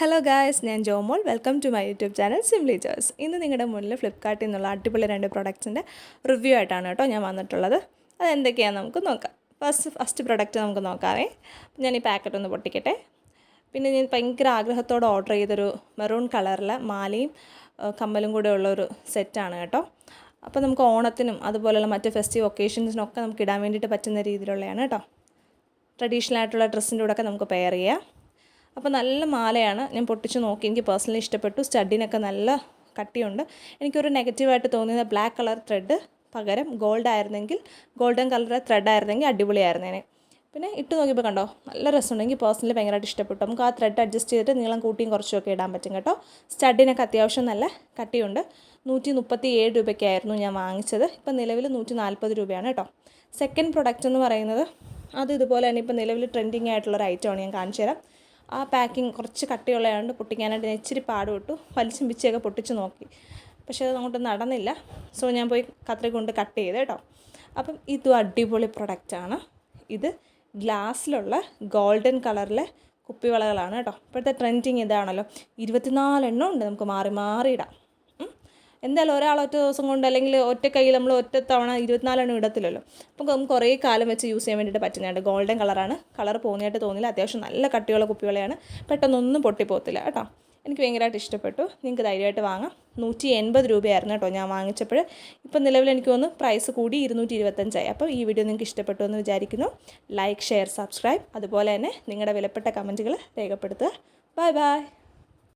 Hello guys ഞാൻ Jomol. Welcome to my YouTube channel Simly Jose ഇന്ന് നിങ്ങളുടെ മുന്നിൽ ഫ്ലിപ്കാർട്ടിൽ നിന്നുള്ള അടിപൊളി രണ്ട് പ്രൊഡക്ട്സിന്റെ റിവ്യൂ ആയിട്ടാണ് കേട്ടോ ഞാൻ വന്നിട്ടുള്ളത്. അതെന്തൊക്കെയാണെന്ന് നമുക്ക് നോക്കാം. ഫസ്റ്റ് ഫസ്റ്റ് പ്രൊഡക്റ്റ് നമുക്ക് നോക്കാമേ ഞാൻ ഈ പാക്കറ്റ് ഒന്ന് പൊട്ടിക്കട്ടെ. പിന്നെ ഞാൻ ഭയങ്കര ആഗ്രഹത്തോടെ ഓർഡർ ചെയ്തൊരു മെറൂൺ കളറിലെ മാലയും കമ്മലും കൂടെ ഉള്ളൊരു സെറ്റാണ് കേട്ടോ. അപ്പോൾ നമുക്ക് ഓണത്തിനും അതുപോലെയുള്ള മറ്റ് ഫെസ്റ്റീവ് ഒക്കേഷൻസിനൊക്കെ നമുക്ക് ഇടാൻ വേണ്ടിയിട്ട് പറ്റുന്ന രീതിയിലുള്ളതാണ് കേട്ടോ. ട്രഡീഷണൽ ആയിട്ടുള്ള ഡ്രസ്സിന്റെ കൂടെ ഒക്കെ നമുക്ക് പെയർ ചെയ്യാം. അപ്പോൾ നല്ല മാലയാണ്. ഞാൻ പൊട്ടിച്ച് നോക്കി. എനിക്ക് പേഴ്സണലി ഇഷ്ടപ്പെട്ടു. സ്റ്റഡിനൊക്കെ നല്ല കട്ടിയുണ്ട്. എനിക്കൊരു നെഗറ്റീവായിട്ട് തോന്നിയത് ബ്ലാക്ക് കളർ ത്രെഡ് പകരം ഗോൾഡ് ആയിരുന്നെങ്കിൽ ഗോൾഡൻ കളർ ത്രെഡ് ആയിരുന്നെങ്കിൽ അടിപൊളിയായിരുന്നേനെ. പിന്നെ ഇട്ട് നോക്കിയപ്പോൾ കണ്ടോ നല്ല രസമുണ്ട്. എനിക്ക് പേഴ്സണലി ഭയങ്കരമായിട്ട് ഇഷ്ടപ്പെട്ടു. നമുക്ക് ആ ത്രെഡ് അഡ്ജസ്റ്റ് ചെയ്തിട്ട് നീളം കൂട്ടിയും കുറച്ചുമൊക്കെ ഇടാൻ പറ്റും കേട്ടോ. സ്റ്റഡിനൊക്കെ അത്യാവശ്യം നല്ല കട്ടിയുണ്ട്. നൂറ്റി മുപ്പത്തി ഏഴ് രൂപയ്ക്കായിരുന്നു ഞാൻ വാങ്ങിച്ചത്. ഇപ്പം നിലവിൽ നൂറ്റി നാൽപ്പത് രൂപയാണ് കേട്ടോ. സെക്കൻഡ് പ്രൊഡക്റ്റ് എന്ന് പറയുന്നത് അത് ഇതുപോലെ തന്നെ ഇപ്പം നിലവിൽ ട്രെൻഡിങ് ആയിട്ടുള്ളൊരു ഐറ്റമാണ് ഞാൻ കാണിച്ചു തരാം ആ പാക്കിങ് കുറച്ച് കട്ടിയുള്ളതുകൊണ്ട് പൊട്ടിക്കാനായിട്ട് ഞാൻ ഇച്ചിരി വിട്ടു വലിച്ചും പിച്ചയൊക്കെ പൊട്ടിച്ച് നോക്കി. പക്ഷേ അത് അങ്ങോട്ട് നടന്നില്ല. സോ ഞാൻ പോയി കത്രി കൊണ്ട് കട്ട് ചെയ്ത് കേട്ടോ. അപ്പം ഇതും അടിപൊളി പ്രൊഡക്റ്റാണ് ഇത് ഗ്ലാസ്സിലുള്ള ഗോൾഡൻ കളറിലെ കുപ്പിവളകളാണ് കേട്ടോ. ഇപ്പോഴത്തെ ട്രെൻഡിങ് ഇതാണല്ലോ. ഇരുപത്തിനാലെണ്ണം ഉണ്ട് നമുക്ക് മാറി മാറി ഇടാം. എന്തായാലും ഒരാൾ ഒറ്റ ദിവസം കൊണ്ട് അല്ലെങ്കിൽ ഒറ്റ കയ്യിൽ നമ്മൾ ഒറ്റ തവണ ഇരുപത്തിനാലെണ്ണം ഇടത്തില്ലല്ലോ. അപ്പോൾ നമുക്ക് കുറേ കാലം വെച്ച് യൂസ് ചെയ്യാൻ വേണ്ടിയിട്ട് പറ്റുന്നതാണ്. ഗോൾഡൻ കളറാണ് കളർ പോകുന്നതായിട്ട് തോന്നില്ല. അത്യാവശ്യം നല്ല കട്ടിയുള്ള കുപ്പികളെയാണ്. പെട്ടെന്നൊന്നും പൊട്ടിപ്പോകത്തില്ല കേട്ടോ. എനിക്ക് ഭയങ്കരമായിട്ട് ഇഷ്ടപ്പെട്ടു. നിങ്ങൾക്ക് ധൈര്യമായിട്ട് വാങ്ങാം. നൂറ്റി എൺപത് രൂപയായിരുന്നു കേട്ടോ ഞാൻ വാങ്ങിച്ചപ്പോൾ ഇപ്പം നിലവിൽ എനിക്ക് തോന്നുന്നു പ്രൈസ് കൂടി ഇരുന്നൂറ്റി ഇരുപത്തഞ്ചായി അപ്പോൾ ഈ വീഡിയോ നിങ്ങൾക്ക് ഇഷ്ടപ്പെട്ടു എന്ന് വിചാരിക്കുന്നു. ലൈക്ക് ഷെയർ സബ്സ്ക്രൈബ് അതുപോലെ തന്നെ നിങ്ങളുടെ വിലപ്പെട്ട കമന്റുകൾ രേഖപ്പെടുത്തുക. Bye bye